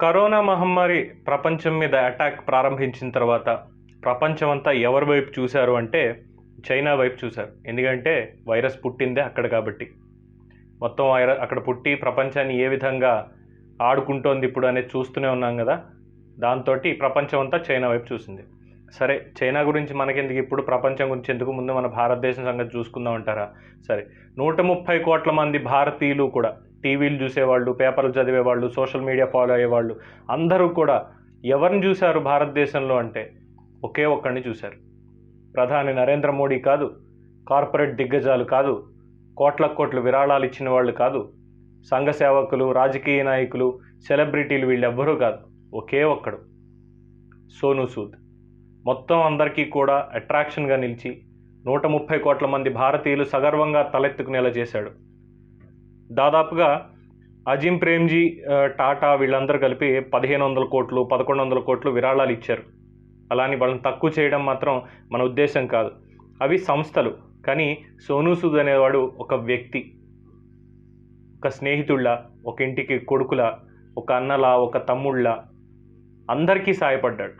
Corona మహమ్మారి ప్రపంచం మీద అటాక్ ప్రారంభించిన తర్వాత ప్రపంచం అంతా ఎవరి వైపు చూశారు అంటే చైనా వైపు చూశారు. ఎందుకంటే వైరస్ పుట్టిందే అక్కడ కాబట్టి. మొత్తం వైరస్ అక్కడ పుట్టి ప్రపంచాన్ని ఏ విధంగా ఆడుకుంటోంది ఇప్పుడు అనేది చూస్తూనే ఉన్నాం కదా. దాంతో ప్రపంచం అంతా చైనా వైపు చూసింది. సరే చైనా గురించి మనకెందుకు ఇప్పుడు? ప్రపంచం గురించి ఎందుకు? ముందు మన భారతదేశం సంగతి చూసుకుందాం అంటారా? సరే నూట ముప్పై కోట్ల మంది భారతీయులు కూడా టీవీలు చూసేవాళ్ళు పేపర్లు చదివేవాళ్ళు సోషల్ మీడియా ఫాలో అయ్యేవాళ్ళు అందరూ కూడా ఎవరిని చూశారు భారతదేశంలో అంటే ఒకే ఒక్కడిని చూశారు. ప్రధాని నరేంద్ర మోడీ కాదు కార్పొరేట్ దిగ్గజాలు కాదు కోట్ల కోట్లు విరాళాలు ఇచ్చిన వాళ్ళు కాదు సంఘ సేవకులు రాజకీయ నాయకులు సెలబ్రిటీలు వీళ్ళెవ్వరూ కాదు ఒకే ఒక్కడు. సోనూ సూద్. మొత్తం అందరికీ కూడా అట్రాక్షన్గా నిలిచి నూట ముప్పై కోట్ల మంది భారతీయులు సగర్వంగా తలెత్తుకునేలా చేశాడు. దాదాపుగా అజిమ్ ప్రేమ్జీ టాటా వీళ్ళందరూ కలిపి పదిహేను వందల కోట్లు పదకొండు వందల కోట్లు విరాళాలు ఇచ్చారు. అలాని వాళ్ళని తక్కువ చేయడం మాత్రం మన ఉద్దేశం కాదు. అవి సంస్థలు. కానీ సోనూ సూద్ అనేవాడు ఒక వ్యక్తి. ఒక స్నేహితుళ్ళ ఒక ఇంటికి కొడుకుల ఒక అన్నలా ఒక తమ్ముళ్ళ అందరికీ సాయపడ్డాడు.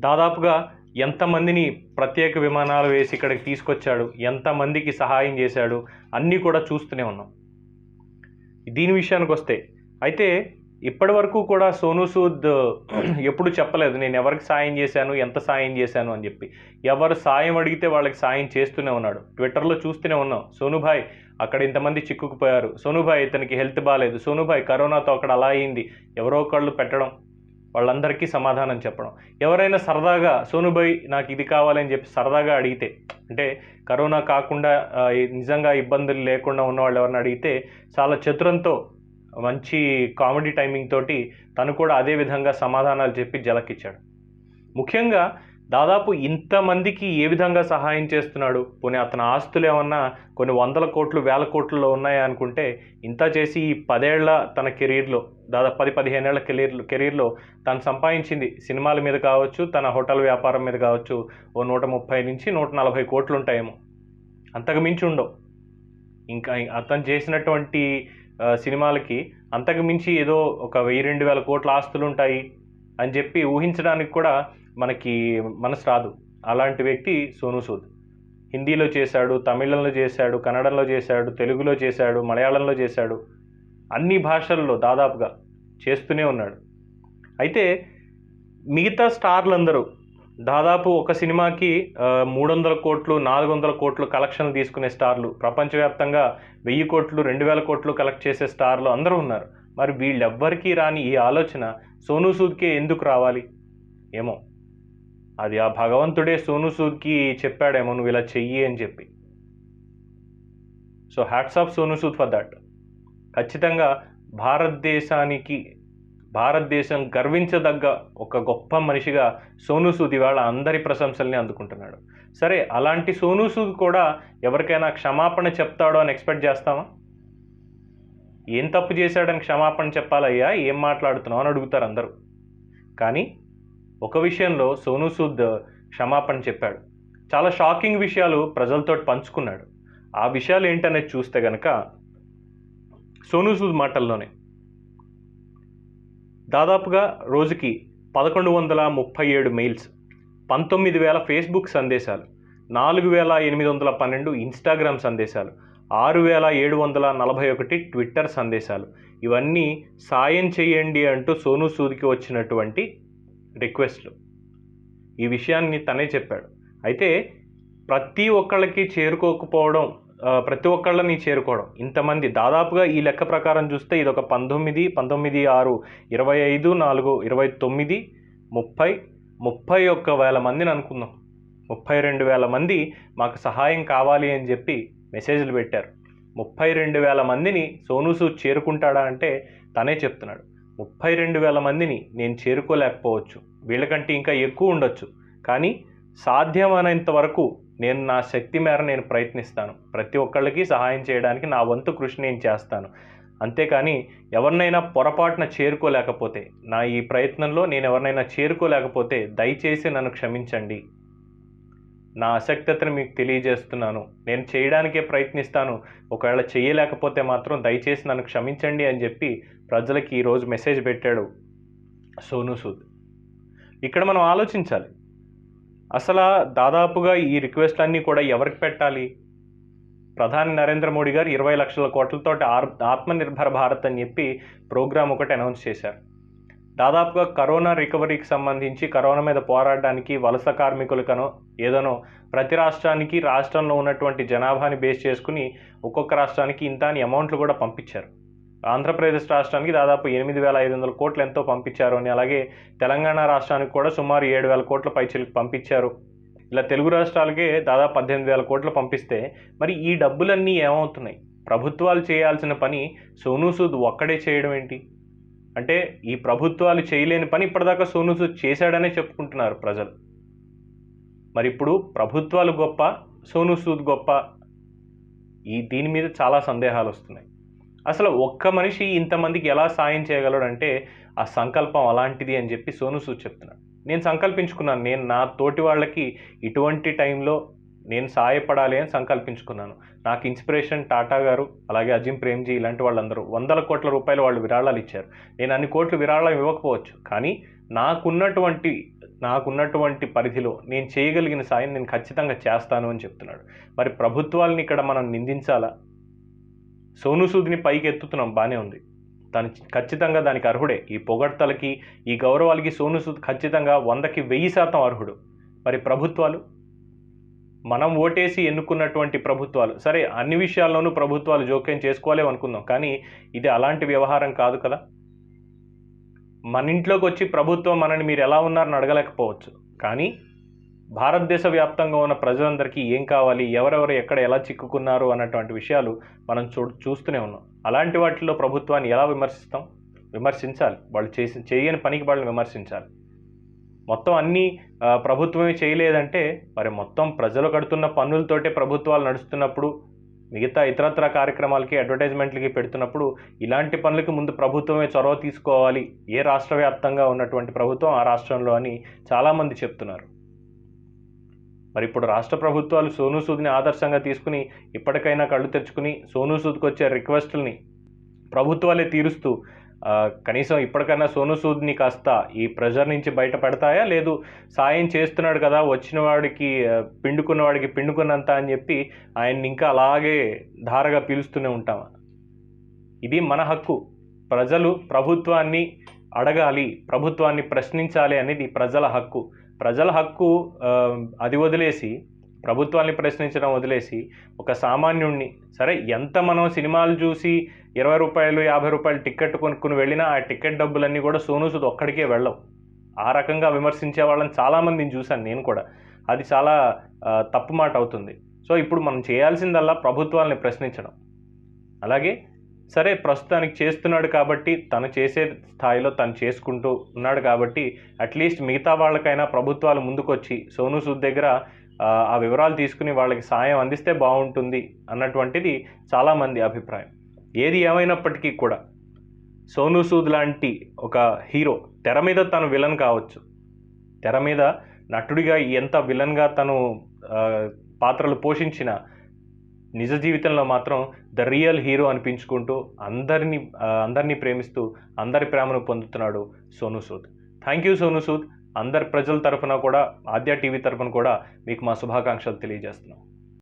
దాదాపుగా ఎంతమందిని ప్రత్యేక విమానాలు వేసి ఇక్కడికి తీసుకొచ్చాడు? ఎంతమందికి సహాయం చేశాడు? అన్నీ కూడా చూస్తూనే ఉన్నాం. దీని విషయానికి వస్తే అయితే ఇప్పటి వరకు కూడా సోనూ సూద్ ఎప్పుడు చెప్పలేదు నేను ఎవరికి సాయం చేశాను? ఎంత సాయం చేశాను? అని చెప్పి. ఎవరు సాయం అడిగితే వాళ్ళకి సాయం చేస్తూనే ఉన్నాడు. ట్విట్టర్లో చూస్తూనే ఉన్నాం. సోనుభాయ్ అక్కడ ఇంతమంది చిక్కుకుపోయారు. సోనుభాయ్ ఇతనికి హెల్త్ బాగాలేదు సోనుభాయ్ కరోనాతో అక్కడ అలా అయింది. ఎవరో ఒకళ్ళు పెట్టడం వాళ్ళందరికీ సమాధానం చెప్పడం. ఎవరైనా సరదాగా సోనుభాయ్ నాకు ఇది కావాలని చెప్పి సరదాగా అడిగితే అంటే కరోనా కాకుండా నిజంగా ఇబ్బందులు లేకుండా ఉన్న వాళ్ళు ఎవరిని అడిగితే చాలా చతురంతో మంచి కామెడీ టైమింగ్ తోటి తను కూడా అదే విధంగా సమాధానాలు చెప్పి జలకిచ్చాడు. ముఖ్యంగా దాదాపు ఇంతమందికి ఏ విధంగా సహాయం చేస్తున్నాడు? పోనీ అతని ఆస్తులు ఏమన్నా కొన్ని వందల కోట్లు వేల కోట్లలో ఉన్నాయా అనుకుంటే ఇంత చేసి ఈ పదేళ్ళ తన కెరీర్లో దాదాపు పది పదిహేనేళ్ళ కెరీర్లో కెరీర్లో తను సంపాదించింది సినిమాల మీద కావచ్చు తన హోటల్ వ్యాపారం మీద కావచ్చు ఓ నూట ముప్పై నుంచి నూట నలభై కోట్లు ఉంటాయేమో అంతకు మించి ఉండవు. ఇంకా అతను చేసినటువంటి సినిమాలకి అంతకు మించి ఏదో ఒక వెయ్యి రెండు వేల కోట్ల ఆస్తులు ఉంటాయి అని చెప్పి ఊహించడానికి కూడా మనకి మనసు రాదు. అలాంటి వ్యక్తి సోనూ సూద్. హిందీలో చేశాడు తమిళంలో చేశాడు కన్నడంలో చేశాడు తెలుగులో చేశాడు మలయాళంలో చేశాడు. అన్ని భాషల్లో దాదాపుగా చేస్తూనే ఉన్నాడు. అయితే మిగతా స్టార్లందరూ దాదాపు ఒక సినిమాకి మూడు వందల కోట్లు నాలుగు వందల కోట్లు కలెక్షన్లు తీసుకునే స్టార్లు ప్రపంచవ్యాప్తంగా వెయ్యి కోట్లు రెండు వేల కోట్లు కలెక్ట్ చేసే స్టార్లు అందరూ ఉన్నారు. మరి వీళ్ళెవ్వరికీ రాని ఈ ఆలోచన సోనూ సూద్కి ఎందుకు రావాలి? ఏమో. అది ఆ భగవంతుడే సోనూ సూద్కి చెప్పాడేమో నువ్వు ఇలా చెయ్యి అని చెప్పి. So hats off Sonu Sood for that. ఖచ్చితంగా భారతదేశానికి భారతదేశం గర్వించదగ్గ ఒక గొప్ప మనిషిగా సోనూ సూద్ ఇవాళ అందరి ప్రశంసల్ని అందుకుంటున్నాడు. సరే అలాంటి సోనూ సూద్ కూడా ఎవరికైనా క్షమాపణ చెప్తాడో అని ఎక్స్పెక్ట్ చేస్తామా ఏం తప్పు చేశాడని క్షమాపణ చెప్పాలయ్యా? ఏం మాట్లాడుతున్నావు అని అడుగుతారు అందరూ. కానీ ఒక విషయంలో సోనూ సూద్ క్షమాపణ చెప్పాడు. చాలా షాకింగ్ విషయాలు ప్రజలతో పంచుకున్నాడు. ఆ విషయాలు ఏంటనేది చూస్తే గనక సోనూ సూద్ మాటల్లోనే దాదాపుగా రోజుకి పదకొండు వందల ముప్పై ఏడు మెయిల్స్ పంతొమ్మిది వేల ఫేస్బుక్ సందేశాలు నాలుగు వేల ఎనిమిది వందల పన్నెండు ఇన్స్టాగ్రామ్ సందేశాలు ఆరు వేల ఏడు వందల నలభై ఒకటి ట్విట్టర్ సందేశాలు. ఇవన్నీ సాయం చేయండి అంటూ సోనూ సూద్కి వచ్చినటువంటి రిక్వెస్ట్లు. ఈ విషయాన్ని తనే చెప్పాడు. అయితే ప్రతి ఒక్కళ్ళకి చేరుకోకపోవడం ప్రతి ఒక్కళ్ళని చేరుకోవడం ఇంతమంది దాదాపుగా ఈ లెక్క ప్రకారం చూస్తే ఇది ఒక పంతొమ్మిది పంతొమ్మిది ఆరు ఇరవై ఐదు నాలుగు ఇరవై తొమ్మిది ముప్పై ముప్పై ఒక్క వేల మందిని అనుకుందాం. ముప్పై రెండు వేల మంది మాకు సహాయం కావాలి అని చెప్పి మెసేజ్లు పెట్టారు. ముప్పై రెండు వేల మందిని సోనూ సూద్ చేరుకుంటాడా అంటే తనే చెప్తున్నాడు. ముప్పై రెండు వేల మందిని నేను చేరుకోలేకపోవచ్చు. వీళ్ళకంటే ఇంకా ఎక్కువ ఉండొచ్చు. కానీ సాధ్యమైనంత వరకు నేను నా శక్తి మేర నేను ప్రయత్నిస్తాను. ప్రతి ఒక్కళ్ళకి సహాయం చేయడానికి నా వంతు కృషి నేను చేస్తాను. అంతేకాని ఎవరినైనా పొరపాటున చేరుకోలేకపోతే నా ఈ ప్రయత్నంలో నేను ఎవరినైనా చేరుకోలేకపోతే దయచేసి నన్ను క్షమించండి. నా అసక్తతను మీకు తెలియజేస్తున్నాను. నేను చేయడానికే ప్రయత్నిస్తాను. ఒకవేళ చేయలేకపోతే మాత్రం దయచేసి నన్ను క్షమించండి అని చెప్పి ప్రజలకి ఈరోజు మెసేజ్ పెట్టాడు సోను సూద్. ఇక్కడ మనం ఆలోచించాలి. అసలు దాదాపుగా ఈ రిక్వెస్ట్లన్నీ కూడా ఎవరికి పెట్టాలి? ప్రధాని నరేంద్ర మోడీ గారు ఇరవై లక్షల కోట్లతో ఆత్మనిర్భర భారత్ అని చెప్పి ప్రోగ్రామ్ ఒకటి అనౌన్స్ చేశారు. దాదాపుగా కరోనా రికవరీకి సంబంధించి కరోనా మీద పోరాడడానికి వలస కార్మికులకనో ఏదనో ప్రతి రాష్ట్రానికి రాష్ట్రంలో ఉన్నటువంటి జనాభాని బేస్ చేసుకుని ఒక్కొక్క రాష్ట్రానికి ఇంత అని అమౌంట్లు కూడా పంపించారు. ఆంధ్రప్రదేశ్ రాష్ట్రానికి దాదాపు ఎనిమిది వేల ఐదు వందల కోట్లు ఎంతో పంపించారు అని అలాగే తెలంగాణ రాష్ట్రానికి కూడా సుమారు ఏడు వేల కోట్ల పైచీలకు పంపించారు. ఇలా తెలుగు రాష్ట్రాలకే దాదాపు పద్దెనిమిది వేల కోట్లు పంపిస్తే మరి ఈ డబ్బులన్నీ ఏమవుతున్నాయి? ప్రభుత్వాలు చేయాల్సిన పని సోనూ సూద్ ఒక్కడే చేయడం ఏంటి? అంటే ఈ ప్రభుత్వాలు చేయలేని పని ఇప్పటిదాకా సోనూ సూద్ చేశాడనే చెప్పుకుంటున్నారు ప్రజలు. మరి ఇప్పుడు ప్రభుత్వాలు గొప్ప సోనూ సూద్ గొప్ప ఈ దీని మీద చాలా సందేహాలు వస్తున్నాయి అసలు ఒక్క మనిషి ఇంతమందికి ఎలా సాయం చేయగలడంటే ఆ సంకల్పం అలాంటిది అని చెప్పి సోను సూద్ చెప్తున్నాడు. నేను సంకల్పించుకున్నాను. నేను నా తోటి వాళ్ళకి ఇటువంటి టైంలో నేను సాయపడాలి అని సంకల్పించుకున్నాను. నాకు ఇన్స్పిరేషన్ టాటా గారు అలాగే అజిమ్ ప్రేమ్జీ ఇలాంటి వాళ్ళందరూ వందల కోట్ల రూపాయలు వాళ్ళు విరాళాలు ఇచ్చారు. నేను అన్ని కోట్లు విరాళం ఇవ్వకపోవచ్చు కానీ నాకున్నటువంటి నాకున్నటువంటి పరిధిలో నేను చేయగలిగిన సాయం నేను ఖచ్చితంగా చేస్తాను అని చెప్తున్నాడు. మరి ప్రభుత్వాలని ఇక్కడ మనం నిందించాలా? సోను సూదిని పైకి ఎత్తుతున్నాం బాగానే ఉంది. తను ఖచ్చితంగా దానికి అర్హుడే. ఈ పొగడ్తలకి ఈ గౌరవాలకి సోను సూద్ ఖచ్చితంగా వందకి వెయ్యి శాతం అర్హుడు. మరి ప్రభుత్వాలు? మనం ఓటేసి ఎన్నుకున్నటువంటి ప్రభుత్వాలు సరే అన్ని విషయాల్లోనూ ప్రభుత్వాలు జోక్యం చేసుకోవాలే అనుకుందాం కానీ ఇది అలాంటి వ్యవహారం కాదు కదా? మన ఇంట్లోకి వచ్చి ప్రభుత్వం మనని మీరు ఎలా ఉన్నారని అడగలేకపోవచ్చు కానీ భారతదేశ వ్యాప్తంగా ఉన్న ప్రజలందరికీ ఏం కావాలి ఎవరెవరు ఎక్కడ ఎలా చిక్కుకున్నారు అన్నటువంటి విషయాలు మనం చూ చూస్తూనే ఉన్నాం. అలాంటి వాటిలో ప్రభుత్వాన్ని ఎలా విమర్శిస్తాం? విమర్శించాలి. వాళ్ళు చేసి చేయని పనికి వాళ్ళని విమర్శించాలి. మొత్తం అన్నీ ప్రభుత్వమే చేయలేదంటే మరి మొత్తం ప్రజలు కడుతున్న పన్నులతోటే ప్రభుత్వాలు నడుస్తున్నప్పుడు మిగతా ఇతరత్ర కార్యక్రమాలకి అడ్వర్టైజ్మెంట్లకి పెడుతున్నప్పుడు ఇలాంటి పనులకి ముందు ప్రభుత్వమే చొరవ తీసుకోవాలి. ఏ రాష్ట్ర వ్యాప్తంగా ఉన్నటువంటి ప్రభుత్వం ఆ రాష్ట్రంలో అని చాలామంది చెప్తున్నారు. మరి ఇప్పుడు రాష్ట్ర ప్రభుత్వాలు సోనూ సూద్ని ఆదర్శంగా తీసుకుని ఇప్పటికైనా కళ్ళు తెరుచుకుని సోనూ సూద్కి వచ్చే రిక్వెస్టుల్ని ప్రభుత్వాలే తీరుస్తూ కనీసం ఇప్పటికైనా సోను సూద్ని కాస్త ఈ ప్రెషర్ నుంచి బయటపడతాయా లేదు సాయం చేస్తున్నాడు కదా వచ్చిన వాడికి పిండుకున్న వాడికి పిండుకున్నంత అని చెప్పి ఆయన్ని ఇంకా అలాగే ధారగా పీలుస్తూనే ఉంటామా ఇది మన హక్కు. ప్రజలు ప్రభుత్వాన్ని అడగాలి ప్రభుత్వాన్ని ప్రశ్నించాలి అనేది ప్రజల హక్కు. ప్రజల హక్కు అది వదిలేసి ప్రభుత్వాన్ని ప్రశ్నించడం వదిలేసి ఒక సామాన్యుణ్ణి సరే ఎంత మనం సినిమాలు చూసి ఇరవై రూపాయలు యాభై రూపాయలు టికెట్ కొనుక్కుని వెళ్ళినా ఆ టికెట్ డబ్బులన్నీ కూడా సోను సూద్ ఒక్కడికే వెళ్ళవు. ఆ రకంగా విమర్శించే వాళ్ళని చాలామందిని చూశాను నేను కూడా. అది చాలా తప్పు మాట అవుతుంది. సో ఇప్పుడు మనం చేయాల్సిందల్లా ప్రభుత్వాలని ప్రశ్నించడం. అలాగే సరే ప్రస్తుతానికి చేస్తున్నాడు కాబట్టి తను చేసే స్థాయిలో తను చేసుకుంటూ ఉన్నాడు కాబట్టి అట్లీస్ట్ మిగతా వాళ్ళకైనా ప్రభుత్వాలు ముందుకొచ్చి సోను సూద్ దగ్గర ఆ వివరాలు తీసుకుని వాళ్ళకి సాయం అందిస్తే బాగుంటుంది అన్నటువంటిది చాలామంది అభిప్రాయం. ఏది ఏమైనప్పటికీ కూడా సోను సూద్ లాంటి ఒక హీరో తెర మీద తను విలన్ కావచ్చు. తెర మీద నటుడిగా ఎంత విలన్గా తను పాత్రలు పోషించిన నిజ జీవితంలో మాత్రం ద రియల్ హీరో అనిపించుకుంటూ అందరినీ అందరినీ ప్రేమిస్తూ అందరి ప్రేమను పొందుతున్నాడు Sonu Sood. Thank you Sonu Sood. అందరి ప్రజల తరఫున కూడా ఆద్య టీవీ తరఫున కూడా మీకు మా శుభాకాంక్షలు తెలియజేస్తున్నాం.